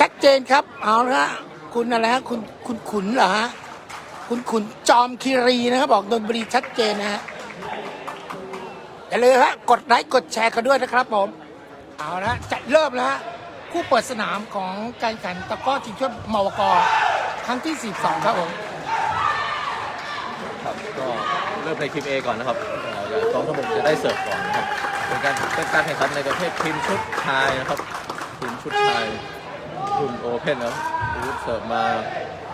ชัดเจนครับ เอาละฮะคุณอะไรฮะคุณคุณขุนเหรอฮะคุณขุนจอมคีรีนะครับ บอกดนบุรีชัดเจนนะฮะอย่าลืมฮะกดไลค์กดแชร์กันด้วยนะครับผม เอาละจะเริ่มแล้วฮะคู่เปิดสนามของการแข่งขันตะกร้อชิงถ้วยมวกครั้งที่ 42 ครับผม ครับก็เริ่มในทีม A ก่อนนะครับเอ่อกองทัพบกจะได้เสิร์ฟก่อนนะครับเป็นการเป็นการแข่งขันในประเภททีมชุดชายนะครับทีมชุดชาย รุ่นโอเพ่นนะครับรูดเสิร์ฟมา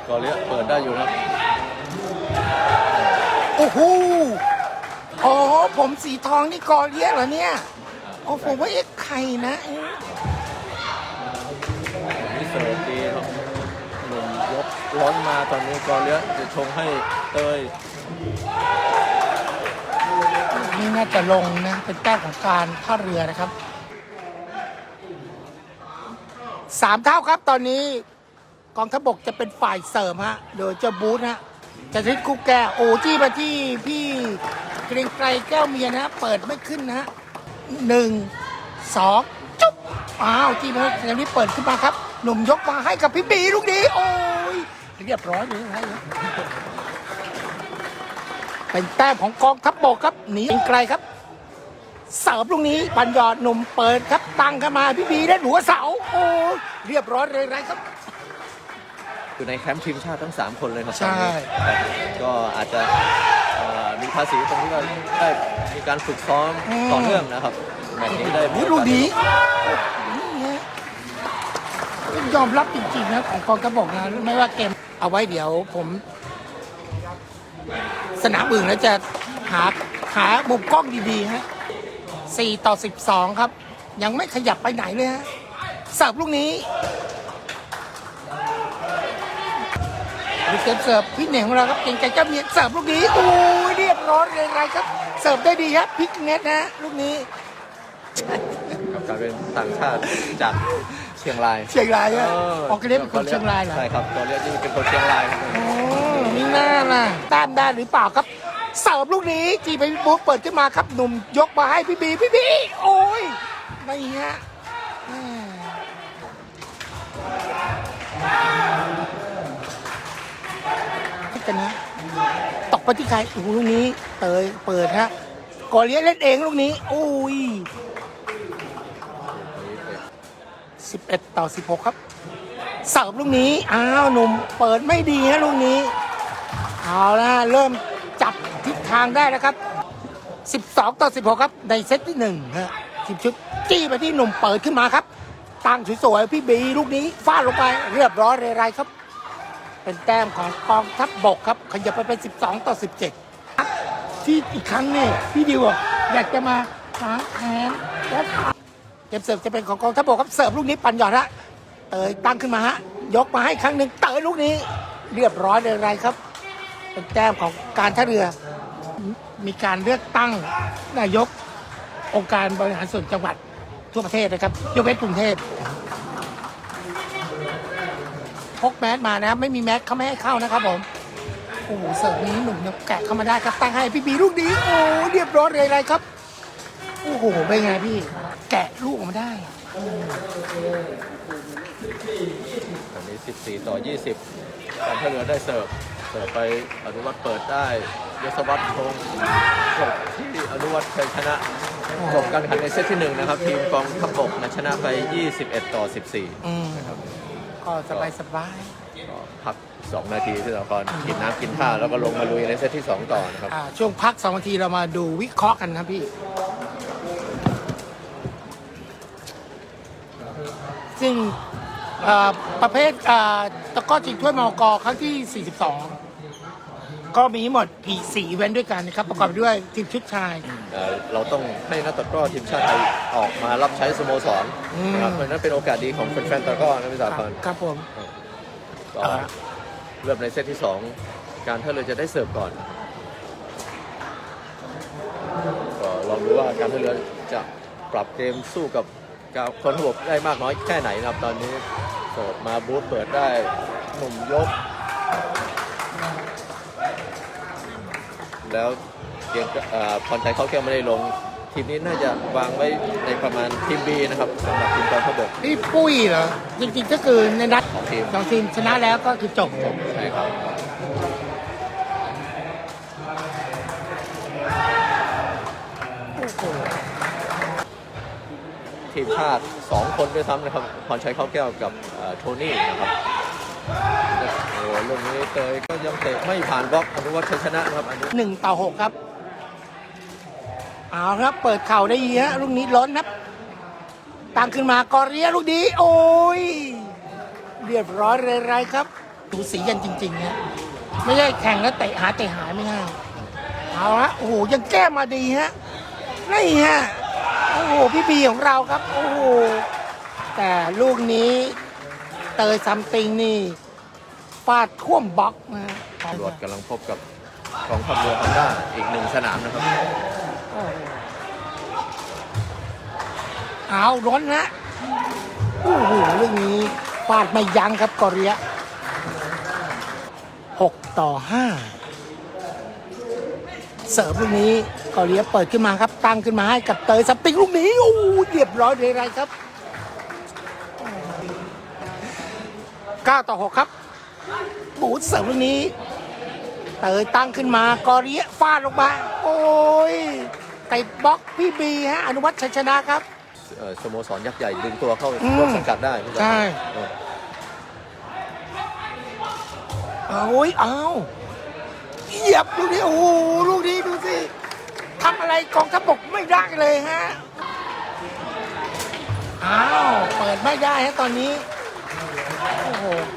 กอเลียเปิดได้อยู่นะครับโอ้โหอ๋อผมสีทองนี่กอเลียเหรอเนี่ยโอ้ผมว่าเอ๊ะใครนะเอ๊ะนี่เสิร์ฟดีครับหนุ่มยกร้อนมาตอนนี้กอเลียจะชงให้เตยนี่น่าจะลงนะเป็นแต้มของการท่าเรือนะครับ สามเท่าครับตอนนี้กองทัพบกจะเป็นฝ่ายเสริมฮะ โดยเจ้าบูธฮะจะทิศคุกแก้โอ้จี้มาที่พี่เกรียงไกรแก้วเมียนะฮะเปิดไม่ขึ้นนะฮะหนึ่งสองจุ๊บอ้าวจี้มาทีนี้เปิดขึ้นมาครับ หนุ่มยกมาให้กับพี่ปีลูกนี้โอ้ยเรียบร้อยเลยนะเป็นแต้มของกองทัพบกครับหนีเกรงไกลครับเสร์ฟลูกนี้ปัญญอดหนุ่มเปิดครับ ตั้งเข้ามาพี่บีได้หัวเสา โอ้เรียบร้อยเลยไรครับ อยู่ในแคมป์ทีมชาติทั้ง 3 คนเลยครับใช่ ตอนนี้ครับก็อาจจะเอ่อมีภาษีตรงที่ว่าได้มีการฝึกซ้อมต่อเนื่องนะครับแมตช์นี้ได้มีนี่โอกาสลูกนี้นี่ฮะต้องยอมรับจริงๆนะของกองทัพบกนะไม่ว่าเกมเอาไว้เดี๋ยวผม สนามอื่นแล้วจะหาหามุมกล้องดีๆฮะสี่ต่อสิบสองครับ ยังไม่ขยับไปไหนเลยฮะเสิร์ฟลูกนี้ดูเกมเสิร์ฟพี่เหน่งของเราครับเก่งใจเจ้าเมียเสิร์ฟลูกนี้โอ้ยเรียบร้อยเลยไรครับ เสิร์ฟได้ดีครับพลิกเน็ตนะฮะลูกนี้กับการเป็นต่างชาติจากเชียงรายเชียงรายอะออกเกเรเป็นคนเชียงรายเหรอใช่ครับตัวเรียกนี่เป็นคนเชียงรายครับโอ้มีหน้าล่ะต้านได้หรือเปล่าครับเสิร์ฟลูกนี้จีไปบุ๊กเปิดขึ้นมาครับหนุ่มยกมาให้พี่บีพี่บีโอ้ย ไม่ฮะแม่กันนะตกไปที่ใครโอ้ลูกนี้ เตยเปิดฮะกอเลียเล่นเองลูกนี้โอ้ย11 ต่อ 16 ครับเสิร์ฟลูกนี้ อ้าวหนุ่มเปิดไม่ดีฮะลูกนี้ เอาละเริ่มจับทิศทางได้แล้วครับ 12 ต่อ 16 ครับ ในเซตที่1ฮะ ทีมชุดจี้ไปที่หนุ่มเปิดขึ้นมาครับ ตั้งสวยๆพี่บีลูกนี้ฟาดลงไปเรียบร้อยเลยไรครับ เป็นแต้มของกองทัพบกครับขยับไปเป็น 12 ต่อ 17 ที่อีกครั้งนี่พี่ดิวอยากจะมาหาแทนและเกมเสิร์ฟจะเป็นของกองทัพบกครับเสิร์ฟลูกนี้ปันหยอดฮะเตยตั้งขึ้นมาฮะยกมาให้ครั้งหนึ่งเตยลูกนี้ เรียบร้อยเลยไรครับ เป็นแต้มของการท่าเรือมีการเลือกตั้งนายก องค์การบริหารส่วนจังหวัดทั่วประเทศนะครับยกเว้นกรุงเทพพกแมสมานะครับไม่มีแมสเขาไม่ให้เข้านะครับผมโอ้โหเสิร์ฟนี้หนุ่มแกะเข้ามาได้ครับตั้งให้พี่บีลูกนี้โอ้เรียบร้อยเลยไรครับโอ้โหเป็นไงพี่ แกะลูกออกมาได้ตอนนี้ 14 ต่อ 20การท่าเรือได้เสิร์ฟ เสิร์ฟไปอนุวัตเปิดได้ยศวัตรคงจบที่อนุวัตชัยชนะ จบการแข่งขันในเซตที่หนึ่งนะครับ ทีมกองทัพบกนะชนะไป 21 ต่อ 14 อืมนะครับก็สบายสบายก็พัก 2 นาทีที่สากรกินน้ำกินท่าแล้วก็ลงมาลุยในเซตที่ 2 ต่อนะครับ อ่าช่วงพักสองนาทีเรามาดูวิเคราะห์กันครับพี่ ซึ่งอ่าประเภทอ่าตะกร้อจิงถ้วยมอกอครั้งที่ 42 ก็มีทั้งหมดกี่สี่อีเวนต์ด้วยกันนะครับประกอบไปด้วยทีมชุดชาย เอ่อเราต้องให้นักตะกร้อทีมชาติไทยออกมารับใช้สโมสรอืม นะครับเพราะฉะนั้นเป็นโอกาสดีของแฟนๆตะกร้อนะพี่สาคครัรบครับผม ก็อ่า เริ่มในเซตที่2การท่าเรือจะได้เสิร์ฟก่อนก็ลองดูว่าการท่าเรือจะปรับเกมสู้กับกับคนระบบได้มากน้อยแค่ไหนนะครับตอนนี้เสิร์ฟมาบูธเปิดได้หนุ่มยก แล้วเกมเอ่อพรใจเขาแก้วไม่ได้ลง ทีมนี้น่าจะวางไว้ในประมาณทีม B นะครับสำหรับทีมกองทัพบกพี่ปุ้ยเหรอ จริงๆก็คือในนัดของทีมสองทีมชนะแล้วก็คือจบใช่ครับโอ้โหทีมชาติ 2 คนด้วยซ้ำนะครับพรชัยเข้าแก้วกับเอ่อโทนี่นะครับ โอ้ลูกนี้เตยก็ยังเตะไม่ผ่านบล็อกอนุวัฒน์ชัยชนะครับอันนี้หนึ่งต่อหกครับ เอาครับเปิดเข่าได้ดีฮะลูกนี้ล้นครับตั้งขึ้นมากอเรียลูกนี้โอ้ยเรียบร้อยเลยไรครับดูสีกันจริงๆฮะไม่ใช่แข่งแล้วเตะหาเตะหายไม่ง่ายเอาละโอ้โหยังแก้มาดีฮะนี่ฮะโอ้โหพี่บีของเราครับ โอ้โหแต่ลูกนี้เตยซัมติงนี่ ฟาดท่วมบล็อกนะฮะตำรวจกำลังพบกับกองทัพเรือฮอนด้าอีกหนึ่งสนามนะครับโอ้โหเอาร้อนนะโอ้โหเรื่องนี้ฟาดไม่ยั้งครับกอเรียหกต่อห้าเสิร์ฟลูกนี้กอเรียเปิดขึ้นมาครับ ตั้งขึ้นมาให้กับเตยสับติงลูกนี้โอ้โหเรียบร้อยเลยไรครับเก้าต่อหกครับ บูดเสิร์ฟลูกนี้ เตยตั้งขึ้นมากอเรียฟาดลงมา โอ้ยติดบล็อกพี่บีฮะอนุวัฒน์ชัยชนะครับ เอ่อสโมสรยักษ์ใหญ่ดึงตัวเข้าอืมร่วมสังกัดได้พี่จ๊ะใช่ เออโอ้ยเอาเหยียบลูกนี้โอ้โหลูกนี้ดูสิทำอะไรกองทัพบกไม่ได้เลยฮะอ้าวเปิดไม่ได้ฮะตอนนี้โอ้โห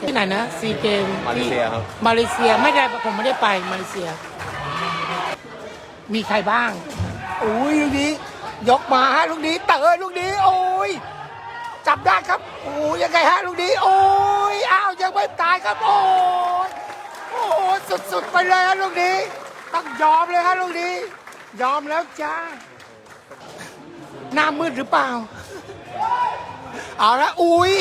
ที่ไหนนะซีเกมมาเลเซียครับ มาเลเซียไม่ได้ผมไม่ได้ไปมาเลเซีย มีใครบ้างอุ้ยลูกนี้ยกมาฮะลูกนี้เตะลูกนี้โอ้ยจับได้ครับโอ้ยยังไงฮะลูกนี้โอ้ยอ้าวยังไม่ตายครับ โอ้ยโอ้ยสุดๆไปเลยฮะลูกนี้ ต้องยอมเลยฮะลูกนี้ ยอมแล้วจ้าหน้ามืดหรือเปล่า เอาละอุ้ย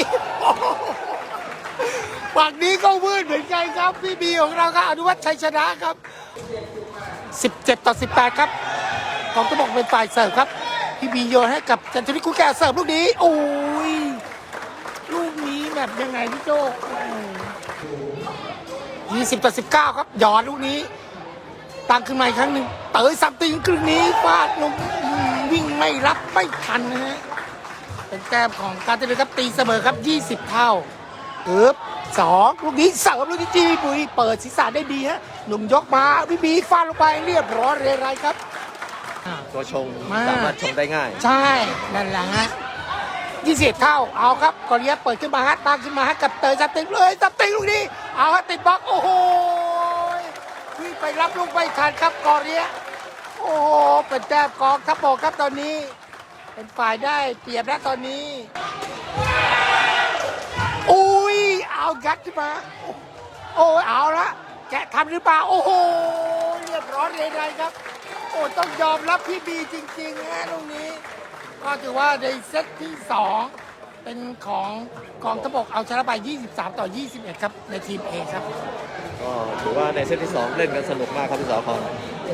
ฝั่งนี้ก็วืดเหมือนกันครับ พี่บีของเราครับอนุวัฒน์ชัยชนะครับ 17 ต่อ 18 ครับกองตะบกเป็นฝ่ายเสิร์ฟครับ พี่บีโยนให้กับจันทริกุแก่เสิร์ฟลูกนี้โอ้ยลูกนี้แบบยังไงพี่โจ20 ต่อ 19 ครับหยอดลูกนี้ตั้งขึ้นมาอีกครั้งหนึ่งเต๋อสับติงครึ่งนี้ฟาดลงอืมวิ่งไม่รับไม่ทันนะฮะ เป็นแต้มของการเตะครับตีเสมอครับ 20 เท่าเอบสองลูกนี้เสริมลูกนี้จีบุยเปิดศีรษะได้ดีฮะหนุ่มยกมาพี่บีฟาดลงไปเรียบร้อยเรไรครับอ่าตัวชงมา สามารถชงได้ง่าย ใช่นั่นแหละฮะ20เท่าเอาครับกอริยะเปิดขึ้นมาฮะตามขึ้นมาฮะกับเตยสับติงเลยสับติงลูกนี้ เอาฮะติดบล็อกโอ้โหวิ่งไปรับลูกไม่ทันครับกอริยะโอ้โหเป็นแต้มกองทัพบกครับตอนนี้ เป็นฝ่ายได้เปรียบแล้วตอนนี้ อุ้ยเอายัดขึ้นมา โอ้ยเอาละแกทำหรือเปล่า โอ้โหเรียบร้อยเลยไงครับ โอ้ต้องยอมรับพี่บีจริงๆนะตรงนี้ ก็ถือว่าในเซตที่ 2 เป็นของกองทบกเอาชนะไป 23 ต่อ 21 ครับ ในทีม A ครับ ก็ถือว่าในเซตที่ 2 เล่นกันสนุกมากครับพี่สาวพร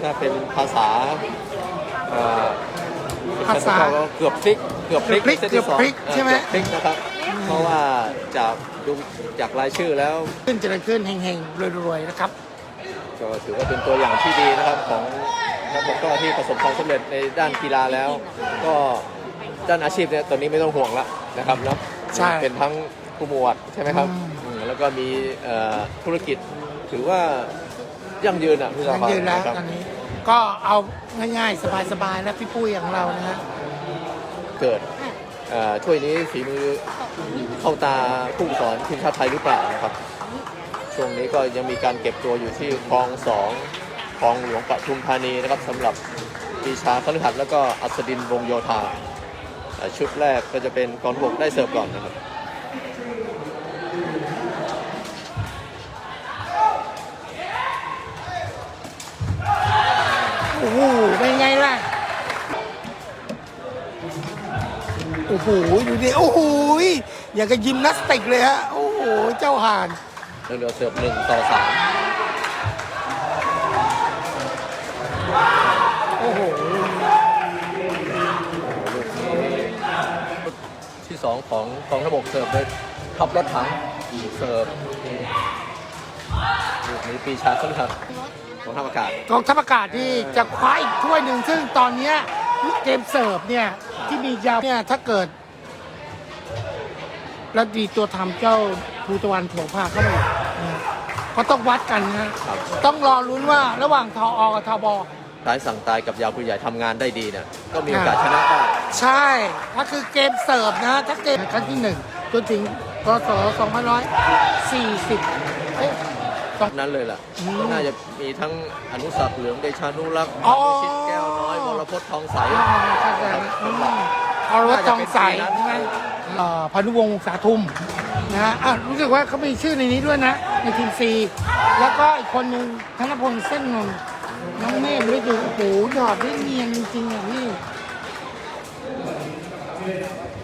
ถ้าเป็นภาษาอ่อ ภาษาก็เกือบพลิกเกือบพลิกเกือบพลิกในเซตที่สองเกือบพลิกใช่ไหมเกือบพลิกนะครับ เพราะว่าจากดูจากรายชื่อแล้ว ขึ้นเจริญขึ้นเฮงๆรวยๆนะครับ ก็ถือว่าเป็นตัวอย่างที่ดีนะครับของนักตะกร้อที่ประสบความสำเร็จในด้านกีฬาแล้ว ก็ด้านอาชีพเนี่ยตอนนี้ไม่ต้องห่วงละนะครับเนาะใช่เป็นทั้งผู้หมวดใช่ไหมครับอืมอืมแล้วก็มีเอ่อธุรกิจถือว่ายั่งยืนอะพี่สาวยังพรยืนแล้วนะครับตอนนี้ ก็เอาง่ายๆ สบายๆ แล้วพี่ปุ้ยของเรานะฮะเกิดเอ่อถ้วยนี้ฝีมือเข้าตาผู้สอนทีมชาติไทยหรือเปล่านะครับ ช่วงนี้ก็ยังมีการเก็บตัวอยู่ที่คลองสองคลองหลวงปทุมธานีนะครับสำหรับปีชาคฤหัสถ์แล้วก็อัศดินวงโยธา ชุดแรกก็จะเป็นกองบกได้เสิร์ฟก่อนนะครับ โอ้โหเป็นไงล่ะ โอ้โหดูดิ โอ้โหอยากับยิมนาสติกเลยฮะ โอ้โห เจ้าห่าน เร็วๆเสิร์ฟหนึ่งต่อสามโอ้โห ที่สองของของทบกเสิร์ฟเลยขับรถถังเสิร์ฟลูกนี้ปีชาขึ้นครับ องทัพอากาศ กองทัพอากาศที่จะคว้าอีกถ้วยหนึ่งซึ่งตอนเนี้ยเกมเสิร์ฟเนี่ยที่มียาวเนี่ยถ้าเกิดแล้วดีตัวทำเจ้าภูตะวันโผล่พาเข้าไปอีกนะก็ต้องวัดกันนะ ครับ ต้องรอลุ้นว่าระหว่างทออกับทบท้ายสั่งตายกับยาวผู้ใหญ่ทำงานได้ดีเนี่ยก็มีโอกาสชนะได้ใช่ถ้าคือเกมเสิร์ฟนะถ้าเกมครั้งที่หนึ่งจนถึงพศ2540เอ๊ะนั้นเลยล่ะอืมน่าจะมีทั้งอนุสักดิ์เหลืองเดชานุรักษ์อ๋อชิดแก้วน้อยวรพจน์ทองใสอ๋อเข้าใจแล้วอืมเอารถทองใสใช่ไหมเอ่อพานุวงศ์สาทุมนะฮะอะรู้สึกว่าเขามีชื่อในนี้ด้วยนะ ในทีมซีแล้วก็อีกคนหนึ่งธนพลเส้นนนท์น้องเมฆฤดูโอ้โหหยอดได้เนียนจริงๆอะนี่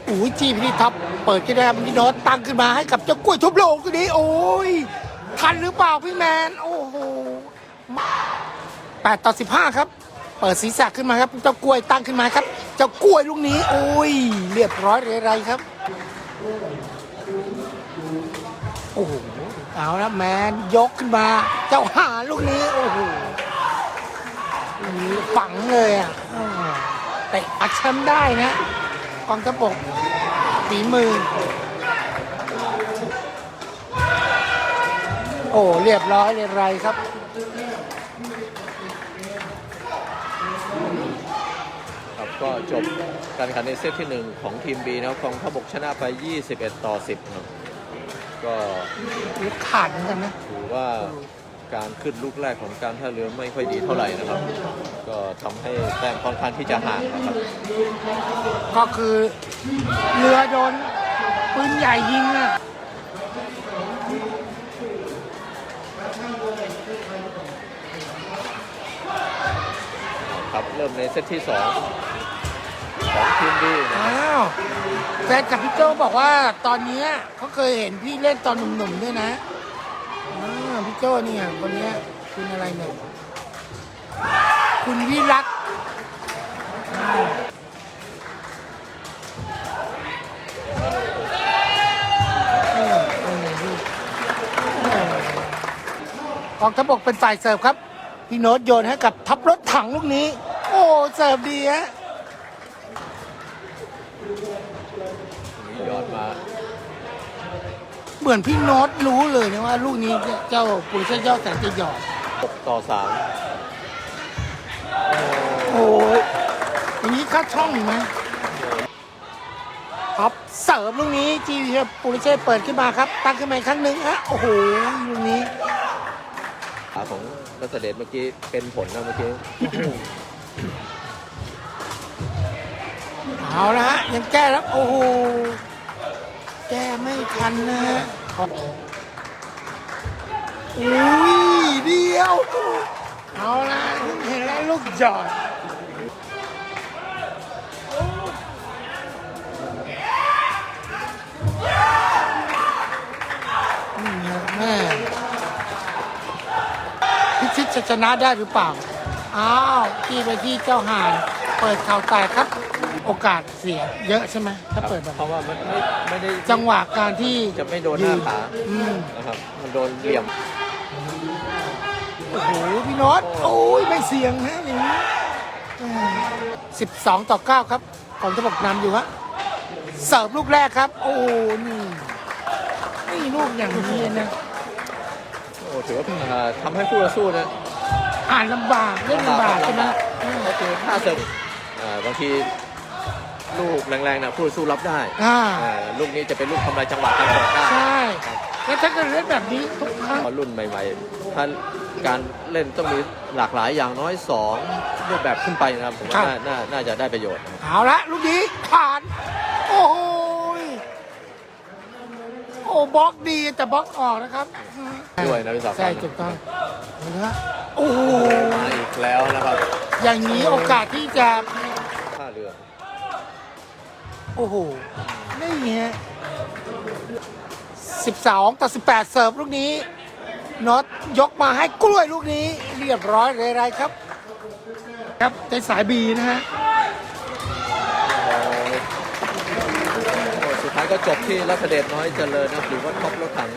โอ้ยจีพี่ท็อปเปิดก็ได้พี่โน้ตตั้งขึ้นมาให้กับเจ้ากล้วยทุบโลงตัวนี้โอ้ย ทันหรือเปล่าพี่แมน โอ้โห8ต่อ15ครับ เปิดศีรษะขึ้นมาครับ เจ้ากล้วยตั้งขึ้นมาครับ เจ้ากล้วยลูกนี้ โอ้ย เรียบร้อยเรไรครับ โอ้โห เอาละแมน ยกขึ้นมา เจ้าหาลูกนี้ โอ้โหฝังเลยอะอ้าวเตะอัดแชมป์ได้นะกองทัพบกฝีมือ โอ้เรียบร้อยเรไรครับครับก็จบการแข่งขันในเซตที่ 1 ของทีม B นะครับกองทัพบกชนะไป 21 ต่อ 10ครับก็ลูกขาดเหมือนกันนะถือว่าการขึ้นลูกแรกของการท่าเรือไม่ค่อยดีเท่าไหร่นะครับ ก็ทำให้แต้มค่อนข้างที่จะห่างนะครับ ก็คือเรือโดนปืนใหญ่ยิงอะ ครับเริ่มในเซตที่2ของทีม B นะครับอ้าวแฟนกับพี่โจบอกว่าตอนเนี้ยเขาเคยเห็นพี่เล่นตอนหนุ่มๆด้วยนะอ่าพี่โจเนี่ยคนเนี้ยคุณอะไรเนี่ยคุณวิรัตอ้าวเออเออเออกองทัพบกเป็นฝ่ายเสิร์ฟครับ พี่โน้ตโยนให้กับทัพรถถังลูกนี้ โอ้เสิร์ฟดีฮะมียอดมาเหมือนพี่โน้ตรู้เลยนะว่า ลูกนี้เจ้าปุริชยอดแสนจะหยอด6ต่อ3โอ้ยอย่างนี้เข้าช่องอีกไหมครับเสิร์ฟลูกนี้จีปุริเชษเปิดขึ้นมาครับ ตั้งขึ้นมาอีกครั้งหนึ่งฮะโอ้โหลูกนี้ขาของ รัสเดชเมื่อกี้เป็นผลนะเมื่อกี้เอาละฮะยังแก้แล้วโอ้โหแก้ไม่ทันนะฮะอุ้ยเดียวเอาละเห็นแล้วลูกหยอดนี่ไงแม่ จะชนะได้หรือเปล่า อ้าวที่ไปที่เจ้าห่าน เปิดข่าวแตกครับ โอกาสเสียเยอะใช่ไหมถ้าเปิดแบบเพราะว่ามันไม่ไม่ได้จังหวะการที่จะไม่โดนหน้าขาอืมนะครับ มันโดนเหลี่ยม โอ้โหพี่โน็อตโอ้ยไม่เสียงนะอย่างนี้สิบสองต่อเก้าครับก่อนจะบอกนำอยู่ฮะเสิร์ฟลูกแรกครับ โอ้โหนี่นี่ลูกอย่างนี้นะโอ้ถือว่าอ่าทำให้คู่ต่อสู้นะ อ่านลำบากเล่นลำบากใช่ไหมอืมก็คือถ้าเสิร์ฟอ่าบางทีลูกแรงๆนะคู่ต่อสู้รับได้อ่าอ่าลูกนี้จะเป็นลูกทำลายจังหวะการเสิร์ฟได้ใช่แล้วถ้าเกิดเล่นแบบนี้ทุกครั้งเพราะรุ่นใหม่ๆถ้าการเล่นต้องมีหลากหลายอย่างน้อยสองรูปแบบขึ้นไปนะครับผมว่าน่าน่าน่าจะได้ประโยชน์นะครับเอาละลูกนี้ผ่าน โอ้โหยโอ้บล็อกดีแต่บล็อกออกนะครับด้วยนะพี่สาวใช่ถูกต้องเอาละ โอ้โหมาอีกแล้วนะครับอย่างนี้โอกาสที่จะท่าเรือ โอ้โหนี่ไงสิบสองต่อสิบแปดเสิร์ฟลูกนี้น็อตยกมาให้กล้วยลูกนี้ เรียบร้อยเลยไรครับ ครับในสายบีนะฮะ ท้ายขันก็จบที่รัชเดชน้อยเจริญนะหรือว่าท็อปรถถัง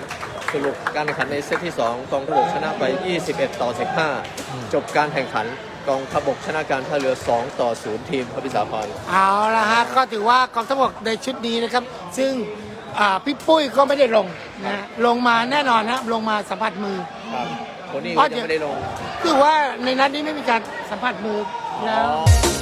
สรุปการแข่งขันในเซตที่ 2 กองทัพบกชนะไป 21 ต่อ 15 จบการแข่งขันกองทัพบกชนะการท่าเรือ 2 ต่อ 0 ทีมครับพี่สาพรเอาละฮะ ก็ถือว่ากองทัพบกในชุดนี้นะครับ ซึ่งอ่าพี่ปุ้ยก็ไม่ได้ลงนะลงมาแน่นอนนะลงมาสัมผัสมือครับคนนี้อ๋อก็ยังไม่ได้ลง คือว่าในนัดนี้ไม่มีการสัมผัสมือแล้วอ๋อ